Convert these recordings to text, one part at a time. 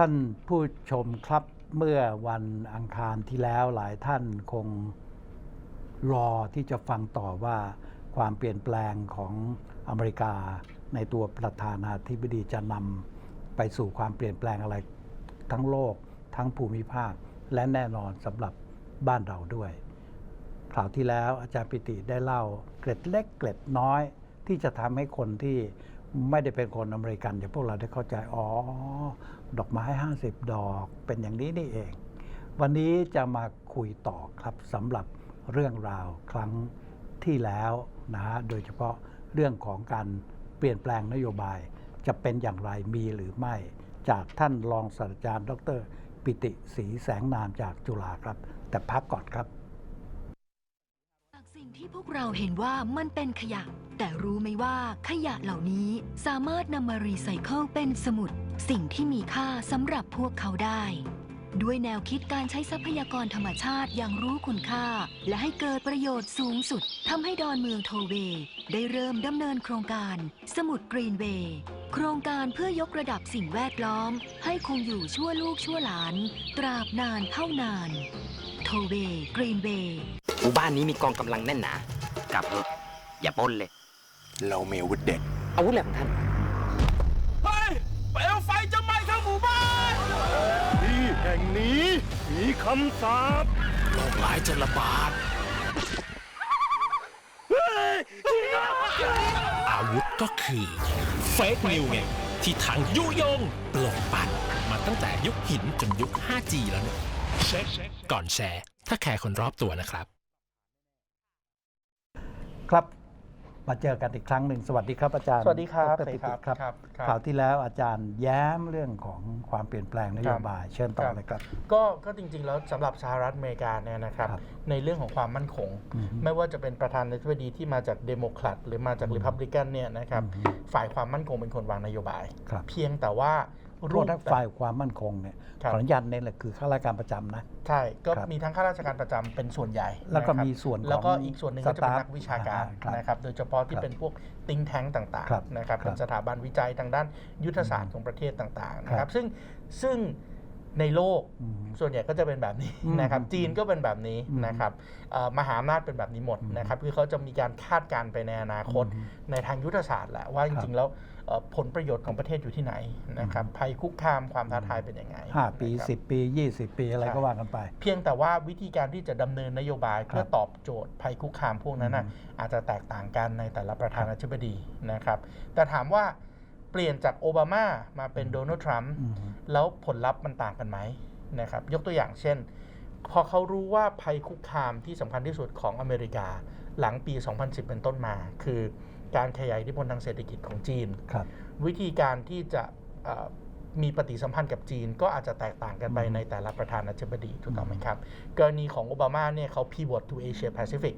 ท่านผู้ชมครับเมื่อวันอังคารที่แล้วหลายท่านคงรอที่จะฟังต่อว่าความเปลี่ยนแปลงของอเมริกาในตัวประธานาธิบดีจะนำไปสู่ความเปลี่ยนแปลงอะไรทั้งโลก ทั้งภูมิภาค และแน่นอนสำหรับบ้านเราด้วย คราวที่แล้วอาจารย์ปิติได้เล่าเกร็ดเล็กเกร็ดน้อย ที่จะทำให้คนที่ไม่ได้เป็นคนอเมริกันอย่างพวกเราได้เข้าใจอ๋อ ดอกไม้ 50 ดอกเป็นอย่างนี้นี่เอง วันนี้จะมาคุยต่อครับสำหรับเรื่องราวครั้งที่แล้วนะฮะโดยเฉพาะเรื่องของการเปลี่ยนแปลงนโยบายจะเป็นอย่างไรมีหรือไม่ จากท่านรองศาสตราจารย์ ดร ปิติศรีแสงนามจากจุฬาครับ แต่พักก่อนครับ ที่พวกเราเห็นว่ามันเป็นขยะ แต่รู้ไหมว่าขยะเหล่านี้สามารถนำมารีไซเคิลเป็นสมุด สิ่งที่มีค่าสำหรับพวกเขาได้ ด้วยแนวคิดการใช้ทรัพยากรธรรมชาติอย่างรู้คุณค่า และให้เกิดประโยชน์สูงสุดทำให้ดอนเมืองโทเวได้เริ่มดำเนินโครงการ สมุดกรีนเวย์โครงการเพื่อยกระดับสิ่งแวดล้อม ให้คงอยู่ชั่วลูกชั่วหลาน ตราบนานเท่านานโทเวกรีนเวย์ มู่บ้านนี้มีกองกำลังแน่นหนากลับเถอะอย่าปล้นเลย เรามีอาวุธเด็ด อาวุธอะไรของท่าน เฮ้ยเปลวไฟจะไหม้ทั้งหมู่บ้าน ที่แห่งนี้มีคำสาปโรคร้ายจะระบาด อาวุธก็คือเฟกนิวไงที่ทางยุยงปลงปั่นมาตั้งแต่ยุคหินจนยุค 5G แล้วเนี่ยเช็คก่อนแชร์ ถ้าแคร์คนรอบตัวนะครับ ครับ มาเจอกันอีกครั้งหนึ่งสวัสดีครับอาจารย์สวัสดีครับดรปิติสวัสดีครับครับครับคราวที่แล้วอาจารย์แย้มเรื่องของความเปลี่ยนแปลงนโยบาย เชิญต่อเลยครับ ก็ก็จริงๆ แล้วสำหรับสหรัฐอเมริกาเนี่ยนะครับครับในเรื่องของความมั่นคง อือฮึไม่ว่าจะเป็นประธานาธิบดีที่มาจากเดโมแครตหรือมาจากริพับลิกันเนี่ยนะครับอือฮึ ฝ่ายความมั่นคงเป็นคนวางนโยบาย ครับ เพียงแต่ว่า รูรูปปทั้งฝ่ายความมั่นคงเนี่ยครับขออนุญาตเน้นเลยคือข้าราชการประจำนะ ใช่ ก็ครับมีทั้งข้าราชการประจำเป็นส่วนใหญ่ แล้วก็นะครับมีส่วนของแล้วก็อีกส่วนหนึ่งก็จะเป็นสตาฟนักวิชาการอ่าครับนะครับโดยเฉพาะที่ครับเป็นพวกติงแท้งต่างครับๆนะครับครับเป็นสถาบันวิจัยทางด้านยุทธศาสตร์ของประเทศต่างๆนะคครัรับบซึ่งซึ่ง ในโลกอืมส่วนใหญ่ก็จะเป็นแบบนี้อืมนะครับ จีนก็เป็นแบบนี้อืมนะครับเอ่อมหาอำนาจเป็นแบบนี้หมดอืมนะครับคือเขาจะมีการคาดการณ์ไปในอนาคตอืมในทางยุทธศาสตร์แหละว่าจริงๆแล้วเอ่อผลประโยชน์ของประเทศอยู่ที่ไหนนะครับภัยคุกคามความท้าทายเป็นยังไงห้าปีนะครับสิบปียี่สิบปีอะไรใช่ก็ว่ากันไป เพียงแต่ว่าวิธีการที่จะดำเนินนโยบายครับเพื่อตอบโจทย์ภัยคุกคามพวกนั้นน่ะอืมอาจจะแตกต่างกันในแต่ละประธานาธิบดีนะครับ แต่ถามว่า เปลี่ยนจากโอบามามาเป็นโดนัลด์ทรัมป์อืมแล้วผลลัพธ์มันต่างกันไหมนะครับ ยกตัวอย่างเช่น พอเขารู้ว่าภัยคุกคามที่สำคัญที่สุดของอเมริกาหลังปี 2010 เป็นต้นมา คือการขยายอิทธิพลทางเศรษฐกิจของจีนครับวิธีการที่จะเอ่อมีปฏิสัมพันธ์กับจีนก็อาจจะแตกต่างกันไปอืมในแต่ละประธานาธิบดีถูกต้องไหมอืมครับ กรณีของโอบามาเนี่ยเขา pivot to Asia Pacific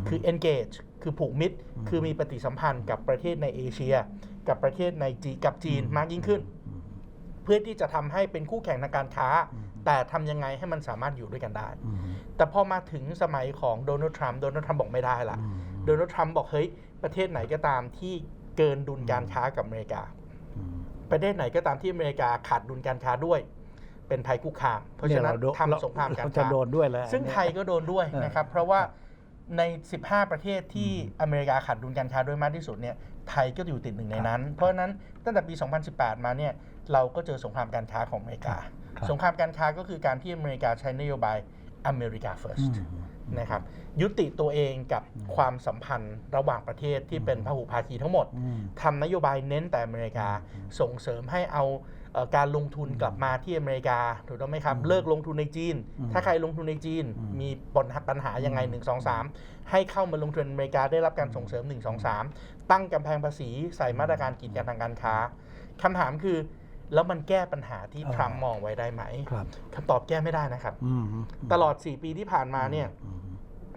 มคือ engage คือผูกมิตรอืมคือมีปฏิสัมพันธ์กับประเทศในเอเชีย กับประเทศในจีกับจีนมากยิ่งขึ้นอืมเพื่อที่จะทำให้เป็นคู่แข่งทางการค้าอืมแต่ทำยังไงให้มันสามารถอยู่ด้วยกันได้อืมแต่พอมาถึงสมัยของโดนัลด์ทรัมป์โดนัลด์ทรัมป์บอกไม่ได้ละอืมโดนัลด์ทรัมป์บอกเฮ้ยประเทศไหนก็ตามที่เกินดุลการค้ากับอเมริกาอืมประเทศไหนก็ตามที่อเมริกาขาดดุลการค้าด้วย เป็นภัยคุกคาม เพราะฉะนั้นเยโดทำสงครามการเจะค้าโดนด้วยแล้วซึ่งไทยก็โดนด้วยเออนะครับ เพราะว่าใน 15 ประเทศที่อเมริกาขาดดุลการค้าด้วยมากที่สุดเนี่ย ไทยก็อยู่ติดหนึ่งในนั้น เพราะฉะนั้นตั้งแต่ปี 2018 มาเนี่ยเราก็เจอสงครามการค้าของอเมริกาครับสงครามการค้าก็คือการที่อเมริกาใช้นโยบายอเมริกาอื first ม นะครับยุติตัวเองกับความสัมพันธ์ระหว่างประเทศที่เป็นพหุภาคีทั้งหมดอืมทำนโยบายเน้นแต่อเมริกาส่งเสริมให้เอาเอ่อการลงทุนกลับมาที่อเมริกาถูกต้องไหมครับอืมเลิกลงทุนในจีนอืมถ้าใครลงทุนในจีนอืมมีปัญหายังไง 1 2 3 ให้เข้ามาลงทุนอเมริกาได้รับการส่งเสริม 1 2 3 ตั้งกำแพงภาษีใส่มาตรการกีดกันทางการค้าคำถามคือ แล้วมันแก้ปัญหาที่อ๋อทรัมป์มองไว้ได้ไหมครับคำตอบแก้ไม่ได้นะครับอืมตลอด 4 ปีที่ผ่านมาเนี่ยอืม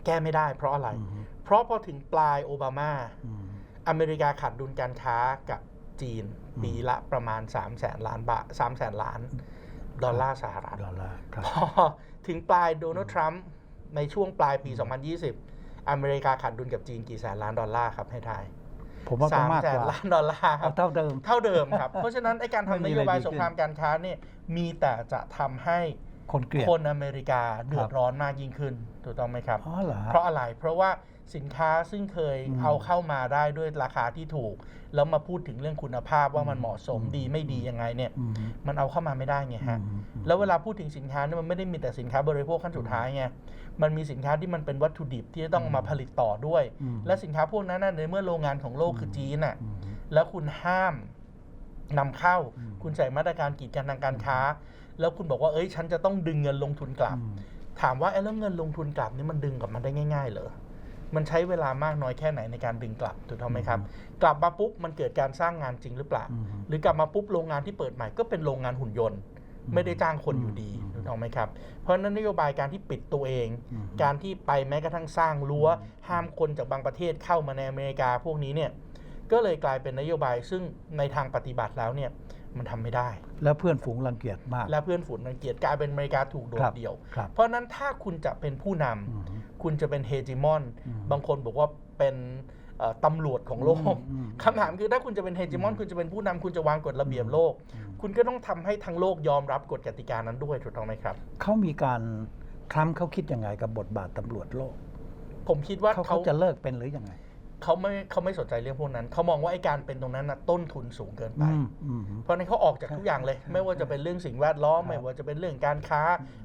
แก้ไม่ได้เพราะอะไรอืมเพราะพอถึงปลายโอบามาอืมอเมริกาขาดดุลการค้ากับจีนอืมปีละประมาณ 3 0 0แสนล้านบาท3แสนล้าน ดอลลาร์สหรัฐดอลลาร์ครับพอถึงปลายโดนัลด์ทรัมป์ในช่วงปลายปี 2020 อเมริกาขาดดุลกับจีนกี่แสนล้านดอลลาร์ครับให้ทาย ผมว่าก็สามมากแสกนว่าล้านดอลลาร์คเอารับ เท่าเดิม เท่าเดิมครับ เพราะฉะนั้นไอ้การไม่ทำนมีโยบายอะไรดีสงครามการค้าเนี่ยมีแต่จะทำให้ คนเกลียด คนอเมริกาเดือดร้อนมากยิ่งขึ้นถูกต้องไหมครับ อ๋อเหรอฮะเพราะอะไรเพราะว่าสินค้าซึ่งเคยอืมเอาเข้ามาได้ด้วยราคาที่ถูก แล้วมาพูดถึงเรื่องคุณภาพว่ามันเหมาะสมอืม ดีไม่ดียังไงเนี่ยอืมมันเอาเข้ามาไม่ได้ไงฮะ อืม แล้วเวลาพูดถึงสินค้าเนี่ยมันไม่ได้มีแต่สินค้าบริโภคขั้นสุดท้ายไง มันมีสินค้าที่มันเป็นวัตถุดิบที่จะต้องมาผลิตต่อด้วย อืม และสินค้าพวกนั้นน่ะในเมื่อโรงงานของโลกคือจีนน่ะ อืม แล้วคุณห้ามนำเข้า อืม คุณใส่มาตรการกีดกันทางการค้า แล้วคุณบอกว่าเอ้ยฉันจะต้องดึงเงินลงทุนกลับอืมถามว่าไอ้แล้วเงินลงทุนกลับนี่มันดึงกลับมาได้ง่าย ๆ เหรอมันใช้เวลามากน้อยแค่ไหนในการดึงกลับถูกต้องไหมครับ กลับมาปุ๊บมันเกิดการสร้างงานจริงหรือเปล่าอืมหรือกลับมาปุ๊บโรงงานที่เปิดใหม่ก็เป็นโรงงานหุ่นยนต์อืมไม่ได้จ้างคนอยู่ดีอืมถูกต้องไหมครับ เพราะฉะนั้นนโยบายการที่ปิดตัวเองอืมการที่ไปแม้กระทั่งสร้างรั้ว ห้ามคนจากบางประเทศเข้ามาในอเมริกาพวกนี้เนี่ยก็เลยกลายเป็นนโยบายซึ่งในทางปฏิบัติแล้วเนี่ย มันทำไม่ได้ แล้วเพื่อนฝูงรังเกียจมาก และเพื่อนฝูงรังเกียจกลายเป็นอเมริกาถูกโดครัดบเดี่ยวครับเพราะฉะนั้นถ้าคุณจะเป็นผู้นำอืมคุณจะเป็นเฮจิมอนอืมบางคนบอกว่าเป็นเอ่อตำรวจของโลกอืมอืมคำถามคือถ้าคุณจะเป็นเฮจิมอนอืมคุณจะเป็นผู้นำคุณจะวางกฎระเบียบโลกอืมคุณก็ต้องทำให้ทั้งโลกยอมรับกฎกติกานั้นด้วยถูกต้องไหมครับเขามีการทรัมป์เขาคิดยังไงกับบทบาทตำรวจโลก ผมคิดว่าเขาเขาเขาจะเลิกเป็นหรือยังไง เขาไม่เขาไม่สนใจเรื่องพวกนั้น เขามองว่าไอ้การเป็นตรงนั้นนะต้นทุนสูงเกินไป อืมอืม เพราะฉะนั้นเขาออกจากทุกอย่างเลยใช่ไม่ว่าจะเป็นเรื่องสิ่งแวดล้อม ครับ ไม่ว่าจะเป็นเรื่องการค้า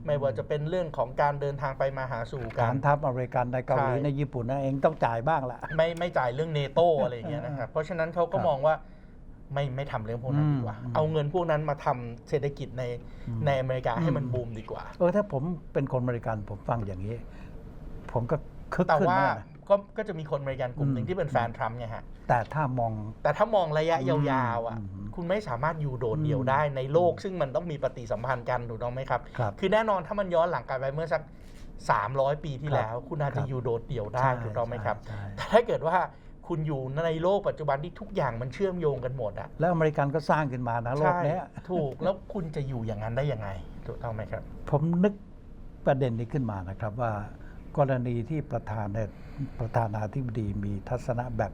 ไม่ว่าจะเป็นเรื่องของการเดินทางไปมาหาสู่กักานรทัพอเมริกันในเกาหลีใช่ ในญี่ปุ่นนะเองต้องจ่ายบ้างละ ไม่ไม่จ่ายเรื่องเนโตอะไรอย่างเงี้ยนะครับ เพราะฉะนั้นเขาก็ครับมองว่าไม่ไม่ทำเรื่องพวกนั้นดีกว่า อืมเอาเงินพวกนั้นมาทำเศรษฐกิจในอืม ในอเมริกาให้มันอืมบูมดีกว่า เออถ้าผมเป็นคนอเมริกันผมฟังอย่างนี้ ผมก็คึกแต่ขึ้นว่าแน่นะ ก็ก็จะมีคนอเมริกันกลุ่มหนึ่อืงมที่เป็นแฟนทรัมป์ไงฮะ แต่ถ้ามอง แต่ถ้ามองระยะยาวๆอะอืมคุณไม่สามารถอยู่โดดเดี่ยวอืมได้ในโลก ซึ่งมันต้องมีปฏิสัมพันธ์กันถูกต้องไหมครับครับคือแน่นอนถ้ามันย้อนหลังกลับไปเมื่อสัก 300 ปีที่ครับแล้ว คุณอาจครัจะบอยู่โดดเดี่ยวได้ใช่ถูกต้องไหมครับใช่ใช่แต่ถ้าเกิดว่าคุณอยู่ในโลกปัจจุบันที่ทุกอย่างมันเชื่อมโยงกันหมดอะแล้วอเมริกันก็สร้างขึ้นมานะโลกใช่เนี้ยถูกแล้วคุณจะอยู่อย่างนั้นได้ยังไง ถูกต้องไหมครับ ผมนึกประเด็นนี้ขึ้นมานะครับว่า กรณีที่ประธานเนี่ยประธานาธิบดีมีทัศนะแบบ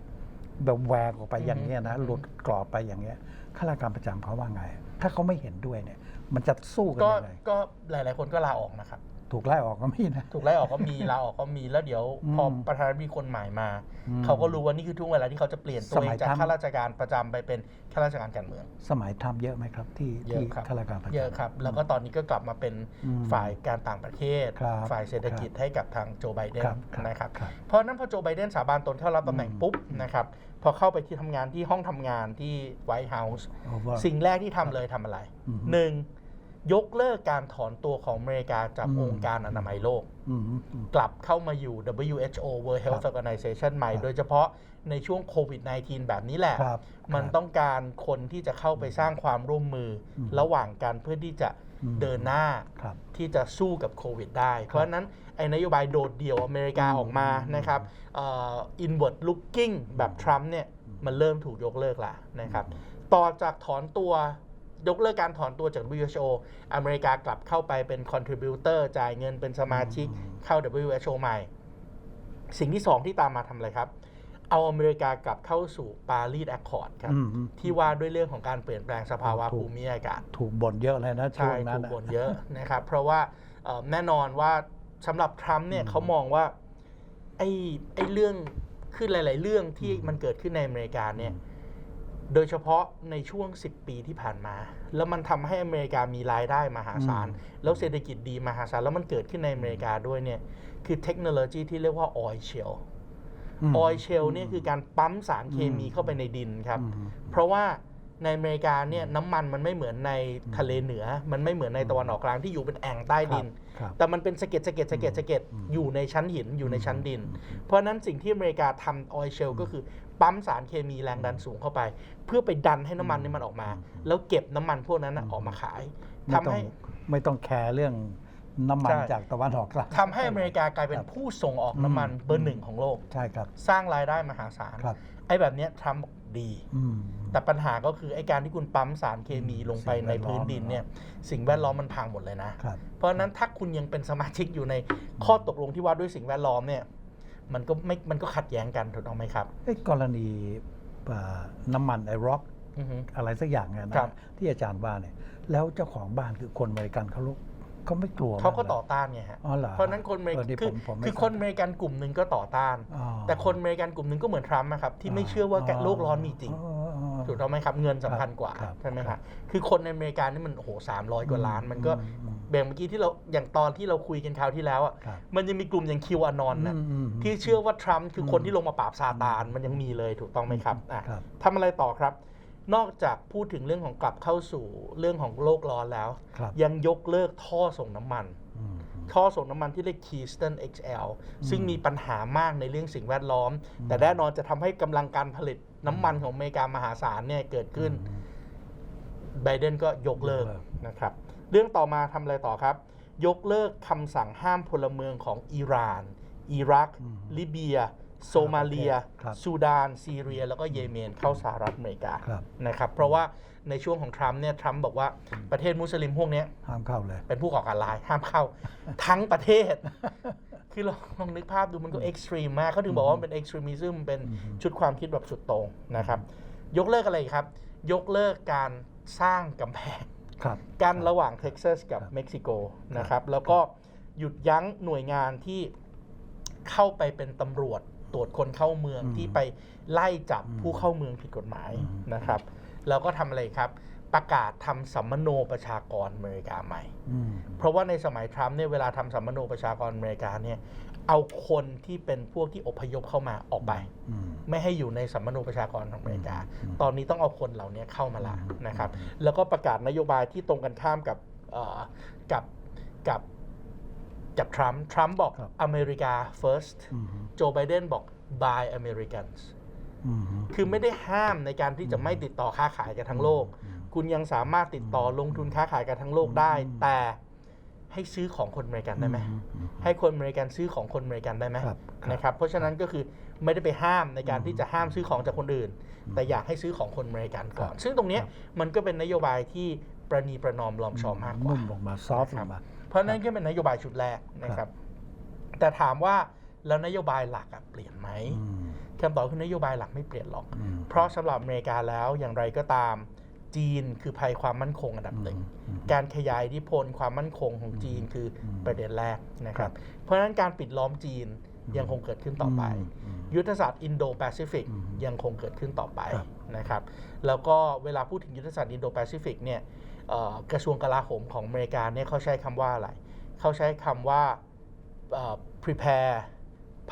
แบบแหวกออกไปอย่างเงี้ยนะอืมหลุดกรอบไปอย่างเงี้ยข้าราชการประจำเขาว่าไง ถ้าเขาไม่เห็นด้วยเนี่ย มันจะสู้กันก็ยังไงก็หลาย ๆ คนก็ลาออกนะครับ ถูกไล่ออกก็มีนะ ถูกไล่ออกก็มี ลาออกก็มีแล้วเดี๋ยวอืมพอประธานาธิบดีคนใหม่มา อืมเขาก็รู้ว่านี่คือช่วงเวลาที่เขาจะเปลี่ยนตัวสเอมังยจากทำ ข้าราชการประจำไปเป็นข้าราชการการเมือง สมัยทำเยอะไหมครับ ที่เยอะที่ครับข้าราชการประจำ เยอะครับ แล้วก็ตอนนี้ก็กลับมาเป็นอืมฝ่ายการต่างประเทศ ครับฝ่ายเศรษฐกิจให้กับทางโจไบเดนครับครับนะครับ ครับเพราะฉะนั้นพอโจไบเดนสาบานตนเข้ารับตำแหน่งอืม ปุ๊บนะครับ พอเข้าไปที่ทำงานที่ห้องทำงานที่ไวท์เฮาส์เอาว่าสิ่งแรกที่ทำเลยทำอะไรอืม หนึ่ง ยกเลิกการถอนตัวของอเมริกาจากอืม องค์การอนามัยโลกอืมอืม กลับเข้ามาอยู่ WHO World Health ครับ Organization ใหม่ครับโดยเฉพาะในช่วงโควิด -19 แบบนี้แหละ ครับมันครับต้องการคนที่จะเข้าไปสร้างความร่วมมืออมระหว่างกันเพื่อที่จะอืม เดินหน้า ครับ ที่จะสู้กับโควิดได้ เพราะฉะนั้นไอ้นโยบายโดดเดี่ยวอเมริกาอืมออกมานะครับเอ่อ inward looking แบบทรัมป์เนี่ย มันเริ่มถูกยกเลิกแล้วนะครับ ต่อจากถอนตัว ยกเลิกการถอนตัวจาก WHO อเมริกากลับเข้าไปเป็น contributor จ่ายเงินเป็นสมาชิกอืมเข้า WHO ใหม่ สิ่งที่สองที่ตามมาทำอะไรครับ เอาอเมริกากลับเข้าสู่ปารีสแอคคอร์ดครับอืมอืมที่ว่าด้วยเรื่องของการเปลี่ยนแปลงสภาวะถูกภูมิอากาศ ถูกบ่นเยอะเลยนะช่ใช่วงนั้นถูกน่ะบ่นเยอะนะครับ เพราะว่าเอ่อแน่นอนว่าสำหรับทรัมป์เนี่ยอืมเขามองว่าไอ้ไอ้เรื่องคือหลาย ๆ เรื่องที่อืมมันเกิดขึ้นในอเมริกาเนี่ย โดยเฉพาะในช่วง 10 ปีที่ผ่านมา แล้วมันทำให้อเมริกามีรายได้มหาศาล แล้วเศรษฐกิจดีมหาศาล แล้วมันเกิดขึ้นในอเมริกาด้วยเนี่ย คือเทคโนโลยีที่เรียกว่า oil shale ม oil shale เนี่ยคือการปั๊มสารเคมีอืมเข้าไปในดินครับอืมเพราะว่าในอเมริกาเนี่ยน้ำมันมันไม่เหมือนในทะเลเหนือ มันไม่เหมือนในตะวันออกกลางที่อยู่เป็นแอ่งใต้ดินครับแต่มันเป็นสะเก็ดสะเก็ดสะเก็ดสะเก็ดอืมอยู่ในชั้นหินอยู่ในชั้นดินอืมเพราะฉะนั้นสิ่งที่อเมริกาทำออยเชลก็คือ ปั๊มสารเคมีแรงดันสูงเข้าไป เพื่อไปดันให้น้ำมันนี่มันออกมา แล้วเก็บน้ำมันพวกนั้นน่ะออกมาขายไม่ทำต้องให้ไม่ต้องแคร์เรื่องน้ำมันใช่จากตะวันออกกลางทำให้อเมริกากลายเป็นครับผู้ส่งออกน้ำมันอืมเบอร์หนึ่งของโลก ใช่ครับ สร้างรายได้มหาศาลครับไอ้แบบเนี้ยทรัมป์บอกดีอืมแต่ปัญหาก็คือไอ้การที่คุณปั๊มสารเคมีลงไปสิ่งแวในดล้อมพื้นดินเนี่ยสิ่งแวดล้อมมันพังหมดเลยนะครับเพราะฉะนั้นถ้าคุณยังเป็นสมาชิกอยู่ในข้อตกลงที่ว่าด้วยสิ่งแวดล้อมเนี่ย มันก็ไม่มันก็ขัดแย้งกันถูกต้องไหมครับไอ้กรณีเอ่อน้ำมันไอร็อกอือฮึอะไรสักอย่างเนี่ยนะครับที่อาจารย์ว่าเนี่ยแล้วเจ้าของบ้านคือคนอเมริกันเขาลุกเขาไม่กลัวเขาก็มั้งหรต่อต้านไงฮะอ๋อเหรอเพราะฉะนั้นคนอเมริเออนี่คือผมผมไม่คือทราบคนอเมริกันกลุ่มหนึ่งก็ต่อต้านอ๋อแต่คนอเมริกันกลุ่มหนึ่งก็เหมือนทรัมป์นะครับที่ไม่เชื่อว่าแกโลกร้อนมีจริงอ๋ออ๋อ ถูกต้องไหมครับเงินสำคัญกว่าครับใช่ไหมครัคะบคือคนในอเมริกานี่มันโอ้โหสามร้อยกว่าล้าน มันก็อืมอืมแบ่งเมื่อกี้ที่เราอย่างตอนที่เราคุยกันคราวที่แล้วอะครับมันยังมีกลุ่มอย่างคิวอานอนนะอืมอืมที่เชื่อว่าทรัมป์คือคนอืมที่ลงมาปราบซาตานมันยังมีเลยถูกต้องไหมครับอะครับ ทำอะไรต่อครับ นอกจากพูดถึงเรื่องของกลับเข้าสู่เรื่องของโลกร้อนแล้ว ครับยังยกเลิกท่อส่งน้ำมัน อืม ท่อส่งน้ำมันที่เรียก Keystone XL ซึ่งมีปัญหามากในเรื่องสิ่งแวดล้อม แต่แน่นอนจะทำให้กำลังการผลิตน้ำมันของอเมริกามหาศาลเนี่ยเกิดขึ้นไบเดนก็ยกเลิกยกเลิกนะครับ เรื่องต่อมาทำอะไรต่อครับ ยกเลิกคำสั่งห้ามพลเมืองของอิหร่าน อิรัก ลิเบีย โซมาเลียครับซูดาน ซีเรีย แล้วก็เยเมนเข้าสหรัฐอเมริกาครับนะครับ เพราะว่า ในช่วงของทรัมป์เนี่ยทรัมป์บอกว่าประเทศมุสลิมพวกเนี้ยห้ามเข้าเลย เป็นผู้ก่อการร้ายห้ามเข้า ทั้งประเทศ คือเราลองนึกภาพดูมันก็เอ็กซ์ตรีมมากเขาถึงบอกว่ามันเป็นเอ็กซ์ตรีมิซึมเป็นชุดความคิดแบบสุดโต่งนะครับ ยกเลิกอะไรอีกครับ ยกเลิกการสร้างกำแพงครับกันระหว่างเท็กซัสกับครับเม็กซิโกนะครับแล้วก็หยุดยั้งหน่วยงานที่เข้าไปเป็นตำรวจตรวจคนเข้าเมืองอืมที่ไปไล่จับอืมผู้เข้าเมืองผิดกฎหมายอืมนะครับ แล้วก็ทำอะไรครับ ประกาศทำสัมมโนประชากรอเมริกาใหม่อืมเพราะว่าในสมัยทรัมป์เนี่ยเวลาทำสัมมโนประชากรอเมริกาเนี่ยเอาคนที่เป็นพวกที่อพยพเข้ามาออกไปอืมไม่ให้อยู่ในสัมมโนประชากรของอเมริกาอืมตอนนี้ต้องเอาคนเหล่านี้เข้ามาละอืมนะครับ แล้วก็ประกาศนโยบายที่ตรงกันข้ามกับเอ่อกับกับกับทรัมป์ทรัมป์บอกครับอเมริกา first อืมโจไบเดนบอก buy Americans อืม คือไม่ได้ห้ามในการที่จะไม่ติดต่อค้าขายกันทั้งโลกอืมคุณยังสามารถติดต่อลงทุนค้าขายกันทั้งโลกได้อืมแต่ให้ซื้อของคนอเมริกันได้ไหมอืมอืมให้คนอเมริกันซื้อของคนอเมริกันได้ไหมครับครับนะครับเพราะฉะนั้นก็คือไม่ได้ไปห้ามในการอืมที่จะห้ามซื้อของจากคนอื่นอืมแต่อยากให้ซื้อของคนอเมริกันก่อนครับซึ่งตรงเนี้ยครับมันก็เป็นนโยบายที่ประนีประนอมลอมชอมมากกว่านุ่มลงมาซอฟต์ลนะครับงมาเพราะนั่นก็เป็นนโยบายชุดแรกนะครับ แต่ถามว่าแล้วนโยบายหลักอะเปลี่ยนไหมอืม คำตอบคือนโยบายหลักไม่เปลี่ยนหรอกอืมเพราะสำหรับอเมริกาแล้วอย่างไรก็ตามจีนคือภัยความมั่นคงอันดับหนึ่งอืมการขยายอิทธิพลความมั่นคงของจีนคืออมประเด็นแรกนะคครัรับบเพราะฉะนั้นการปิดล้อมจีนยังคงเกิดขึ้นต่อไปอืมยุทธศาสตร์อินโดแปซิฟิกอืมยังคงเกิดขึ้นต่อไปครับนะครับ แล้วก็เวลาพูดถึงยุทธศาสตร์อินโดแปซิฟิกเนี่ยเอ่อกระทรวงกลาโหมของอเมริกาเนี่ยเขาใช้คำว่าอะไร เขาใช้คำว่าเอ่อ prepare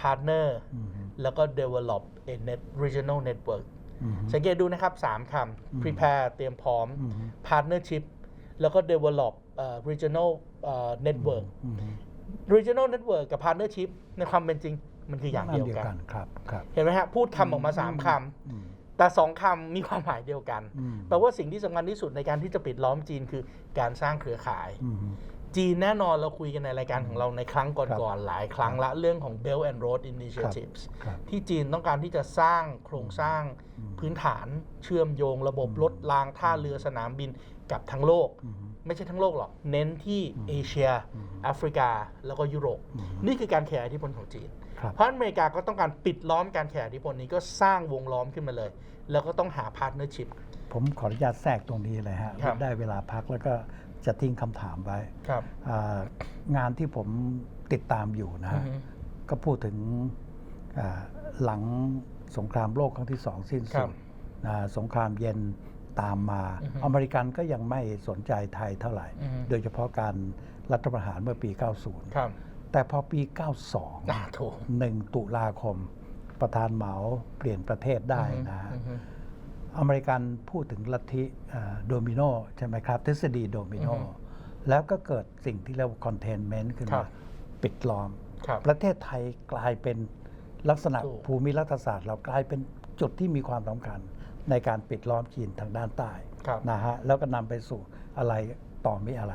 partner อืมแล้วก็ develop a net regional network อืมสังเกตดูนะครับ 3คำ prepare เตรียมพร้อมอืม partnership แล้วก็ develop เอ่อ regional เอ่อ network อืม regional network กับ partnership ในความเป็นจริงมันคืออย่างเดียวกันครับครับเห็นไหมฮะพูดคำออกมา 3คอืมำแต่2คำมีความหมายเดียวกันอืมแปลว่าสิ่งที่สำคัญที่สุดในการที่จะปิดล้อมจีนคือการสร้างเครือข่ายอืม จีนแน่นอนเราคุยกันในรายการของเราในครั้งก่อนๆหลายครั้งละเรื่องของ Belt and Road Initiatives ครับที่จีนต้องการที่จะสร้างโครงสร้างอืมพื้นฐานเชื่อมโยงระบบรถรางท่าเรือสนามบินกับทั้งโลกอืมไม่ใช่ทั้งโลกหรอก เน้นที่เอเชียอืมแอฟริกา แล้วก็ยุโรปอืมนี่คือการขยายอิทธิพลของจีนครับเพราะอเมริกาก็ต้องการปิดล้อมการขยายอิทธิพลนี้ก็สร้างวงล้อมขึ้นมาเลย แล้วก็ต้องหาพาร์ทเนอร์ชิพผมขออนุญาตแทรกตรงนี้เลยฮะครับได้เวลาพักแล้วก็ จะทิ้งคำถามไว้ครับอ่างานที่ผมติดตามอยู่นะฮะก็พูดถึงอ่าหลังสงครามโลกครั้งที่สองสิ้นครัสุบดอ่าสงครามเย็นตามมาอือฮึอเมริกันก็ยังไม่สนใจไทยเท่าไหร่อือฮึโดยเฉพาะการรัฐประหารเมื่อปีครับ90 แต่พอปีอ่า92ถูก1ตุลาคม ประธานเหมาเปลี่ยนประเทศได้นะฮะ อือฮึอเมริกันพูดถึงลัทธิโดมิโนใช่ไหมครับ ทฤษฎีโดมิโนอือฮึแล้วก็เกิดสิ่งที่เรียกว่าคอนเทนเมนต์ขึ้นครัมาบปิดล้อมครับประเทศไทยกลายเป็นลักษณะถูกภูมิรัฐศาสตร์ เรากลายเป็นจุดที่มีความสำคัญ ในการปิดล้อมจีนทางด้านใต้ครับนะฮะแล้วก็นำไปสู่อะไรต่อไม่อะไร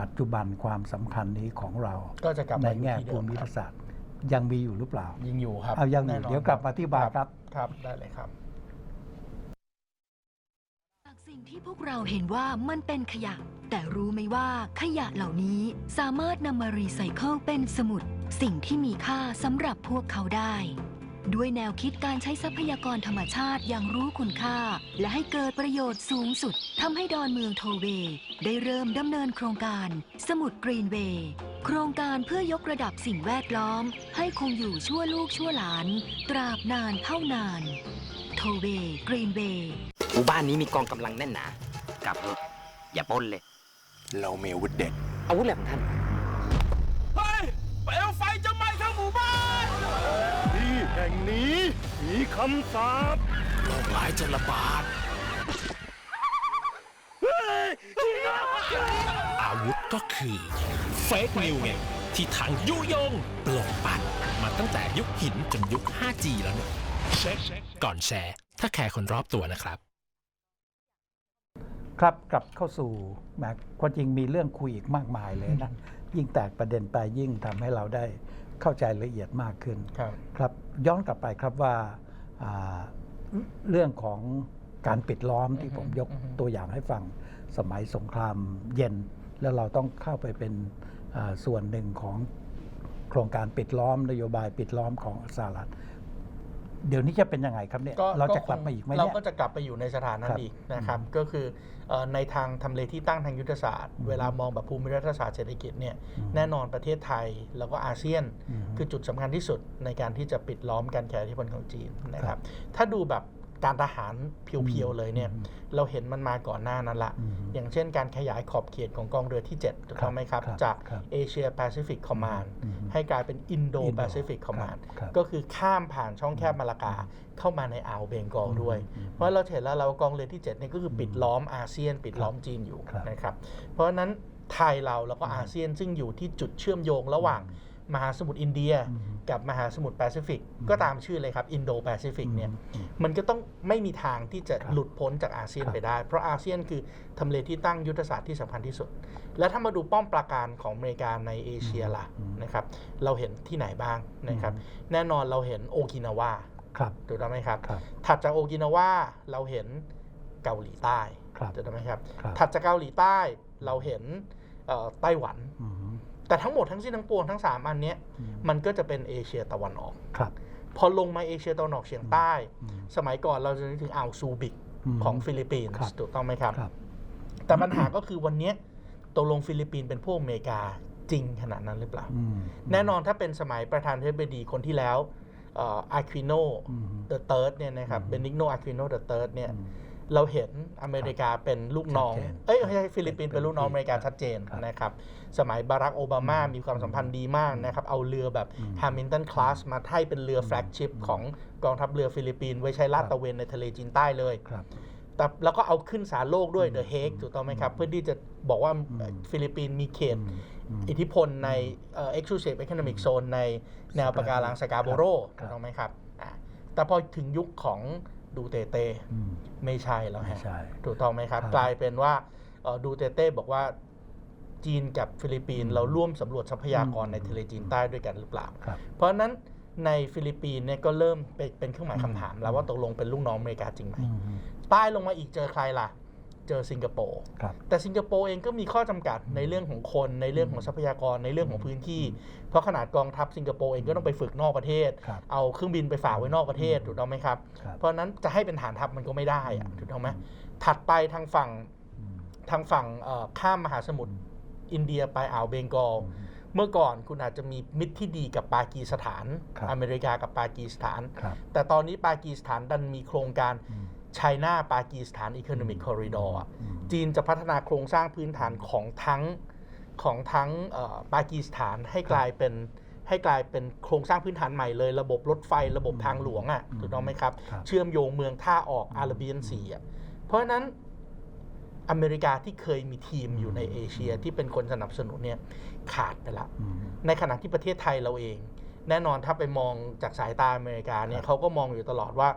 ปัจจุบันความสำคัญนี้ของเราก็จะกลับในมาอยู่แง่ที่เดิภูมมิครัรัฐบศาสตร์ยังมีอยู่หรือเปล่ายังอยู่ครับเอายังอยู่แน่นนเดี๋ยวกลับมาอธิบายครับครับได้เลยครับจาก สิ่งที่พวกเราเห็นว่ามันเป็นขยะ แต่รู้ไหมว่าขยะเหล่านี้สามารถนำมารีไซเคิลเป็นสมุด สิ่งที่มีค่าสำหรับพวกเขาได้ ด้วยแนวคิดการใช้ทรัพยากรธรรมชาติอย่างรู้คุณค่า และให้เกิดประโยชน์สูงสุดทำให้ดอนเมืองโทเวย์ได้เริ่มดำเนินโครงการ สมุดกรีนเวย์โครงการเพื่อยกระดับสิ่งแวดล้อม ให้คงอยู่ชั่วลูกชั่วหลาน ตราบนานเท่านาน โทเวย์กรีนเวย์หมู่บ้านนี้มีกองกำลังแน่นหนากลับเถอะอย่าปล้นเลย เรามีอาวุธเด็ด อาวุธอะไรของท่าน เฮ้ยเปลวไฟจะไหม้ทั้งหมู่บ้านที่แห่งนี้มีคำสาปโรคร้ายจะระบาด อาวุธก็คือเฟกนิวไงที่ทางยุยงปลงปั่นมาตั้งแต่ยุคหินจนยุค 5G แล้วเนี่ยเช็ค ก่อนแชร์ ถ้าแคร์คนรอบตัวนะครับ ครับกลับเข้าสู่แหมความจริงมีเรื่องคุยอีกมากมายเลยนะ ยิ่งแตกประเด็นไปยิ่งทำให้เราได้เข้าใจละเอียดมากขึ้น ครับ ครับย้อนกลับไปครับว่าอ่าเรื่องของการปิดล้อมที่อือฮึผมยกอือฮึตัวอย่างให้ฟังสมัยสงครามเย็น แล้วเราต้องเข้าไปเป็นอ่าส่วนหนึ่งของโครงการปิดล้อมนโยบายปิดล้อมของสหรัฐ เดี๋ยวนี้จะเป็นยังไงครับเนี่ยเราจะกลับมาอีกไหมเราเนี่ยก็จะกลับไปอยู่ในสถานนั้ครันบอีกนะครับ ก็คือเอ่อในทางทำเลที่ตั้งทางยุทธศาสตร์อืมเวลามองแบบภูมิรัฐศาสตร์เศรษฐกิจเนี่ยอืมแน่นอนประเทศไทยแล้วก็อาเซียนอืมคือจุดสำคัญที่สุดในการที่จะปิดล้อมการแข่งอิทธิพลของจีนนะคครัรับบถ้าดูแบบ การทหารเพียวๆเลยเนี่ยอืมเราเห็นมันมาก่อนหน้านั้นละอืมอย่างเช่นการขยายขอบเขตของกองเรือที่ 7 ถูกต้องไหมครับครับจากครับเอเชียแปซิฟิกคอมมานอืมให้กลายเป็นอินโด Indo แปซิฟิกคอมมานครับก็คือข้ามผ่านช่องแคบมาลากาเข้ามาในอ่าวเบงกอลด้วยอืมเพราะเราเห็นแล้วเรากองเรือที่7เนี่ยก็คือปิดล้อมอาเซียน ปิดล้อมจีนอยู่ครับนะครับเพราะฉะนั้นไทยเราแล้วก็อาเซียนซึ่งอยู่ที่จุดเชื่อมโยงระหว่าง มหาสมุทรอินเดียอืมกับมหาสมุทรแปซิฟิกอืมก็ตามชื่อเลยครับอินโดแปซิฟิกเนี่ยอืมมันก็ต้องไม่มีทางที่จะครับหลุดพ้นจากอาเซียนครับไปได้ เพราะอาเซียนคือทำเลที่ตั้งยุทธศาสตร์ที่สำคัญที่สุด แล้วถ้ามาดูป้อมปราการของอเมริกาในเอเชียล่ะอืมนะครับเราเห็นที่ไหนบ้างนะครับอืมแน่นอนเราเห็นโอกินาวาครับถูกต้องไหมครับครับ ถัดจากโอกินาวาเราเห็นเกาหลีใต้ครับถูกต้องไหมครับครับ ถัดจากเกาหลีใต้เราเห็นเอ่อไต้หวันอืม แต่ทั้งหมดทั้งสิ้นทั้งปวงทั้งสามอันเนี้ยอืมมันก็จะเป็นเอเชียตะวันออกครับ พอลงมาเอเชียตะวันออกเฉียงใต้อืมสมัยก่อนเราจะนึกถึงอ่าวซูบิกมของฟิลิปปินส์ครับถูกต้องไหมครับครับ แต่ปัญหาก็คือวันเนี้ยตกลงฟิลิปปินส์เป็นพวกอเมริกาจริงขนาดนั้นหรือเปล่าอืมแน่นอนถ้าเป็นสมัยประธานาธิบดีคนที่แล้วอาควิโนอืมเดอะเติร์ดเนี่ยนะครับอืมเบนิกโนอาควิโนเดอะเติร์ดเนี่ยอืม เราเห็นอเมริกาเป็นลูกน้องชัดเจนเอ้ยไม่ใช่ฟิลิปปินส์เป็เป็นนลูกน้องอเมริกาครับชัดเจนครับนะครับ สมัยบารักโอบามามีความสัมพันธ์ดีมากนะครับ เอาเรือแบบอืมฮามิลตันคลาสมาให้เป็นเรือแฟลกชิพของกองทัพเรือฟิลิปปินส์ไว้ใช้ลาดครับตระเวนในทะเลจีนใต้เลยครับแต่แล้วก็เอาขึ้นศาลโลกด้วยอืมเดอะเฮกอืมถูกต้องไหมครับ เพื่อที่จะบอกว่าอืมฟิลิปปินส์มีเขตอืมอืมอิทธิพลในเอ่อ exclusive economic zone ในแนวปะการังสกาโบโรครัถูบกต้องไหมครับอะแต่พอถึงยุคของ ดูเตเต้อืม ไม่ใช่แล้วไม่ฮะ ใช่ ถูกต้องไหมครับ ครับกลายเป็นว่าเอ่อดูเตเต้บอกว่าจีนกับฟิลิปปินส์อืมเราร่วมสำรวจทรัพยากรอืม ในทะเลจีนใต้ด้วยกันหรือเปล่า ครับ เพราะฉะนั้นในฟิลิปปินส์เนี่ยก็เริ่มเป็นเป็นเครื่องหมายอืมคำถามแล้วว่าตกลงเป็นลูกน้องอเมริกาจริงไหมอืมอืมใต้ลงมาอีกเจอใครล่ะ เจอสิงคโปร์ครับแต่สิงคโปร์เองก็มีข้อจำกัดในเรื่องของคนในเรื่องของทรัพยากรในเรื่องของพื้นที่ เพราะขนาดกองทัพสิงคโปร์เองก็ต้องไปฝึกนอกประเทศครับเอาเครื่องบินไปฝากไว้นอกประเทศอืมถูกต้องไหมครับครับเพราะฉะนั้นจะให้เป็นฐานทัพมันก็ไม่ได้อะอืมถูกต้องไหมถัดไปทางฝั่งอืมทางฝั่งเอ่อข้ามมหาสมุทรอินเดียไปอ่าวเบงกอลอืมเมื่อก่อนคุณอาจจะมีมิตรที่ดีกับปากีสถานครับอเมริกากับปากีสถานครับแต่ตอนนี้ปากีสถานดันมีโครงการ อืมไชน่าปากีสถานอี o n นมิ c คอริดอร์อืมจีนจะพัฒนาโครงสร้างพื้นฐานของทั้งของทั้งเอ่อปากีสถานให้กลายเป็นให้กลายเป็นโครงสร้างพื้นฐานใหม่เลย ระบบรถไฟระบบทางหลวงอะอืมถูกต้องไหมครับครับ เชื่อมโยงเมืองท่าออกอาราเบียนซีอะเพราะฉะนั้นอเมริกาที่เคยมีทีมอยู่ในเอเชียที่เป็นคนสนับสนุนเนี่ยขาดไปละอืมในขณะที่ประเทศไทยเราเอง แน่นอนถ้าไปมองจากสายตาอเมริกาเนี่ครัยบเขาก็มองอยู่ตลอดว่า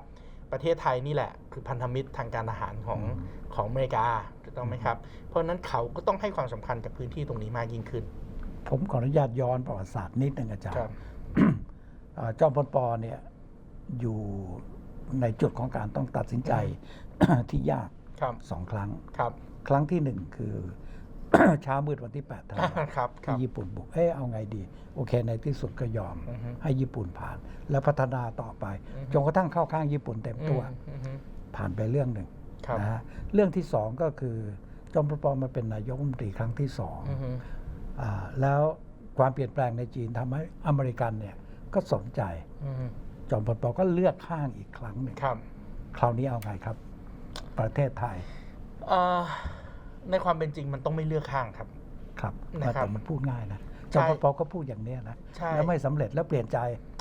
ประเทศไทยนี่แหละ คือพันธมิตรทางการทหารของอืมของอเมริกาถูกต้องไหมครับ เพราะฉะนั้นเขาก็ต้องให้ความสำคัญกับพื้นที่ตรงนี้มากยิ่งขึ้น ผมขออนุญาตย้อนประวัติศาสตร์นิดหนึ่งอาจารย์ครับเอ่อจอมพลปอเนี่ยอยู่ในจุดของการต้องตัดสินใจที่ยากครับสองครั้งครับครั้งที่หนึ่งคือ เช้ามืดวันที่8ธันวาคมครับครัที่บญี่ปุ่นบุกเอ๊ะเอาไงดี โอเคในที่สุดก็ยอมอือฮึให้ญี่ปุ่นผ่าน แล้วพัฒนาต่อไปอือฮึจนกระทั่งเข้าข้างญี่ปุ่นเต็มตัวอืมอืมผ่านไปเรื่องหนึ่งครับนะฮะเรื่องที่สองก็คือจอมพลปอมาเป็นนายกรัฐมนตรีครั้งที่สองอืมอืมอ่าแล้วความเปลี่ยนแปลงในจีนทำให้อเมริกันเนี่ยก็สนใจอืมจอมพลปอก็เลือกข้างอีกครั้งหนึ่งครับคราวนี้เอาไงครับ ประเทศไทยเอ่อ ในความเป็นจริงมันต้องไม่เลือกข้างครับ ครับนะครับแต่มันพูดง่ายนะใช่จอมพลปอก็พูดอย่างเนี้ยนะใช่ แล้วไม่สำเร็จแล้วเปลี่ยนใจ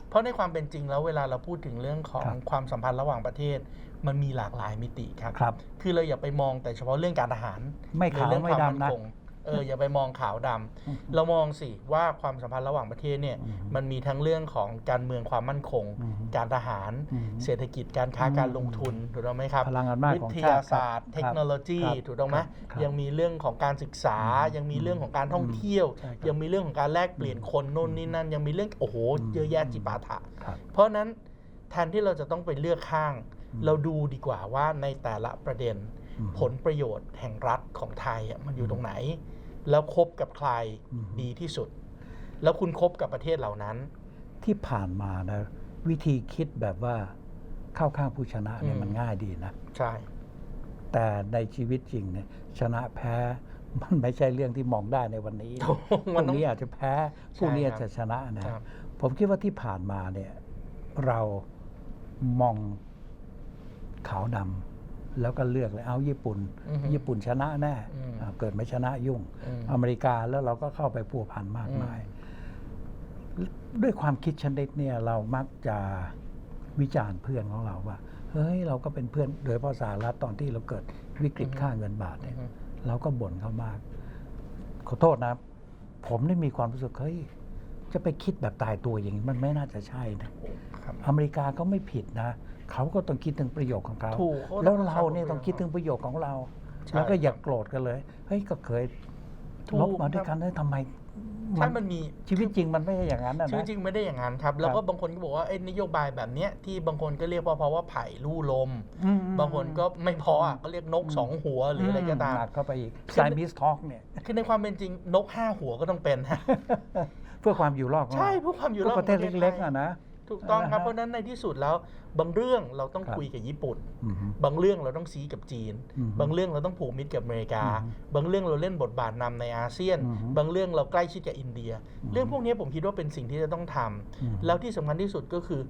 เพราะในความเป็นจริงแล้วเวลาเราพูดถึงเรื่องของครับ ความสัมพันธ์ระหว่างประเทศ มันมีหลากหลายมิติครับ ครับ คือเราอย่าไปมองแต่เฉพาะเรื่องการทหารไม่หรือขาวเรื่องไม่ความมั่ดำนะ คง เอออย่าไปมองขาวดำเรามองสิว่าความสัมพันธ์ระหว่างประเทศเนี่ยอืมมันมีทั้งเรื่องของการเมืองความมั่นคงอืมการทหารอืมเศรษฐกิจการค้าอืมการลงทุนถูกต้องไหมครับพลังงานมากวิของทชาติยาศาสตร์ครับเทคโนโลยีครับถูกต้องไหมครับยังมีเรื่องของการศึกษาอืมยังมีเรื่องของการท่องเที่ยวใช่ครับยังมีเรื่องของการแลกเปลี่ยนคนโน่นนี่นั่น ยังมีเรื่องโอ้โหอืมเยอะแยะจิปาถะครับเพราะฉะนั้นแทนที่เราจะต้องไปเลือกข้างอืมเราดูดีกว่าว่าในแต่ละประเด็นอืม ผลประโยชน์แห่งรัฐของไทยอะมันอยู่ตรงไหน แล้วคบกับใครอืมดีที่สุด แล้วคุณคบกับประเทศเหล่านั้น ที่ผ่านมานะวิธีคิดแบบว่าเข้าข้างผู้ชนะเนี่ยอืมมันง่ายดีนะใช่แต่ในชีวิตจริงเนี่ยชนะแพ้มันไม่ใช่เรื่องที่มองได้ในวันนี้พมัรุ่นงต้องนี้อาจจะแพ้พรุ่งนี้อาจจะชนะนะครับผมคิดว่าที่ผ่านมาเนี่ย เรามองขาวดำ แล้วก็เลือกเลยเอาญี่ปุ่นอือฮึญี่ปุ่นชนะแน่อืมอ่าเกิดไม่ชนะยุ่งอืมอเมริกาแล้วเราก็เข้าไปพัวพันมากมาย ด้วยความคิดชนิดเนี่ยเรามักจะวิจารณ์เพื่อนของเราว่าเฮ้ยเราก็เป็นเพื่อนโดยเฉพาะสหรัฐตอนที่เราเกิดวิกฤตอือฮึค่าเงินบาทอืเนี่อยฮึเราก็บ่นเขามาก ขอโทษนะ ผมได้มีความรู้สึกเฮ้ยจะไปคิดแบบตายตัวอย่างนี้มันไม่น่าจะใช่นะครับอเมริกาก็ไม่ผิดนะ เขาก็ต้องคิดถึงประโยชน์ของเขา ถูกเขาต้องแล้วเราเนี่ยรักษาผลประโยชน์ต้องคิดถึงประโยชน์ของเรา ใช่แล้วก็อย่าโกรธกันเลย เฮ้ยก็เคยถูกลบมาด้วยกันเฮ้ยทำไมใช่มันมี ชีวิตจริงมันไม่ใช่อย่างนั้นนะชีวิตนะ จริงไม่ได้อย่างนั้นครับ แล้วก็บางคนก็บอกว่าไอ้นโยบายแบบเนี้ยที่บางคนก็เรียกว่าเพราะว่าไผ่ลู่ลม อืมบางคนก็ไม่พออะก็เรียกนกสองหัวหรืออะไรก็ตาม หนักเข้าไปอีกคือไซมิสทอกเนี่ย คือในความเป็นจริงนกห้าหัวก็ต้องเป็นฮะ เพื่อความอยู่รอดของเราใช่เพื่อความอยู่รอดเพื่ประเทศของเล็กๆไทย อะนะ ถูกต้องครับนะฮะเพราะฉะนั้นในที่สุดแล้วบางเรื่องเราต้องครับคุยกับญี่ปุ่นอืมบางเรื่องเราต้องซีกับจีนอืมบางเรื่องเราต้องผูกมิตรกับอเมริกาอืมบางเรื่องเราเล่นบทบาทนำในอาเซียนอืมบางเรื่องเราใกล้ชิดกับอินเดียอืมเรื่องพวกนี้ผมคิดว่าเป็นสิ่งที่จะต้องทำอืมแล้วที่สำคัญที่สุดก็คือ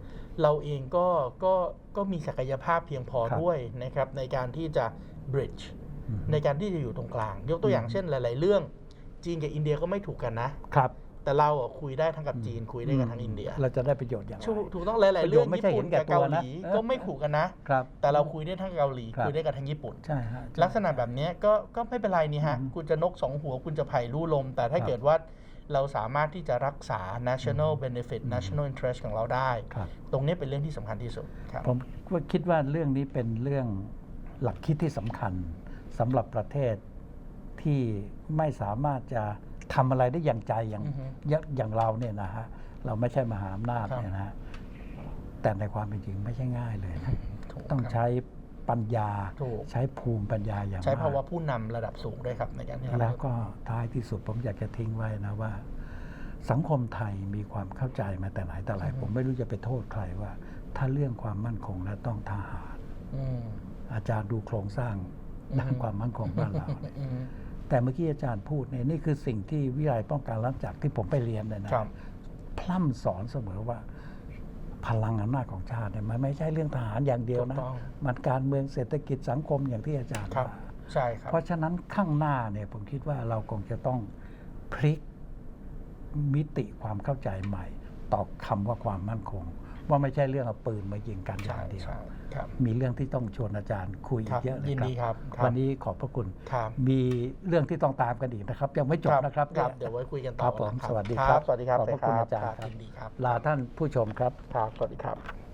เราเองก็ก็ก็มีศักยภาพเพียงพอครับด้วยนะครับในการที่จะ bridge อืมในการที่จะอยู่ตรงกลาง ยกตัวอย่างอืมเช่นหลาย ๆ เรื่องจีนกับอินเดียก็ไม่ถูกกันนะครับ แต่เราอะคุยได้ทั้งกับจีนคุยได้กับทั้งอินเดีย เราจะได้ประโยชน์อย่างไรถูกถูกต้องหลายๆเรื่องประโยชน์ไม่ใช่ญี่ปุ่นเห็นแก่กับเกาตัวหนะลีเออก็ไม่ถูกกันนะครับแต่เราคุยได้ทั้งเกาหลีครับคุยได้กับทั้งญี่ปุ่นใช่ฮะลักษณะแบบเนี้ยก็ก็ไม่เป็นไรนี่ฮะอืมคุณจะนกสองหัวคุณจะไผ่ลู่ลม แต่ถ้าครับเกิดว่าเราสามารถที่จะรักษา national benefit national interest ของเราได้ครับตรงนี้เป็นเรื่องที่สำคัญที่สุดครับผมก็คิดว่าเรื่องนี้เป็นเรื่องหลักคิดที่สำคัญสำหรับประเทศที่ไม่สามารถจะ ทำอะไรได้อย่างใจอย่างอือฮึอย่างอย่างเราเนี่ยนะฮะเราไม่ใช่มหาอำนาจครับเนี่ยนะฮะแต่ในความเป็นจริงไม่ใช่ง่ายเลยนะถูกต้องครับ ใช้ปัญญาถูก ใช้ภูมิปัญญาอย่างใช้มกภาวะผู้นำระดับสูงด้วยครับในการที่แล้วก็ท้ายที่สุดผมอยากจะทิ้งไว้นะว่า สังคมไทยมีความเข้าใจมาแต่ไหนแต่ไรผมไม่รู้จะไปโทษใครว่า ถ้าเรื่องความมั่นคงแล้วต้องทหาร อืมอาจารย์ดูโครงสร้างอืมด้านความมั่นคงบ้านเราเนี่ยอืม แต่เมื่อกี้อาจารย์พูดเนี่ยนี่คือสิ่งที่วิทยาลัยป้องกันรัฐจักรที่ผมไปเรียนเลยนะครับพร่ำสอนเสมอว่าพลังอำนาจของชาติเนี่ยมันไม่ใช่เรื่องทหารอย่างเดียวนะถูกต้องมันการเมืองเศรษฐกิจสังคมอย่างที่อาจารย์ครับว่าใช่ครับ เพราะฉะนั้นข้างหน้าเนี่ยผมคิดว่าเราคงจะต้องพลิกมิติความเข้าใจใหม่ ต่อคำว่าความมั่นคง ว่าไม่ใช่เรื่องเอาปืนมายิงกันอใช่ย่างเดียวใช่ครับมีเรื่องที่ต้องชวนอาจารย์คุยครับเยอะเลยยินดีครับครับ วันนี้ขอบพระคุณครับมีเรื่องที่ต้องตามกันอีกนะครับ ยังไม่จบนะครับครับนี่เดี๋ยวไว้คุยกันต่อครับผมนะสวัสดีครับสวัสดีครับขอบพระคุณอาจารย์คครับยินดีครับลาท่านผู้ชมครับครับสวัสดีครับ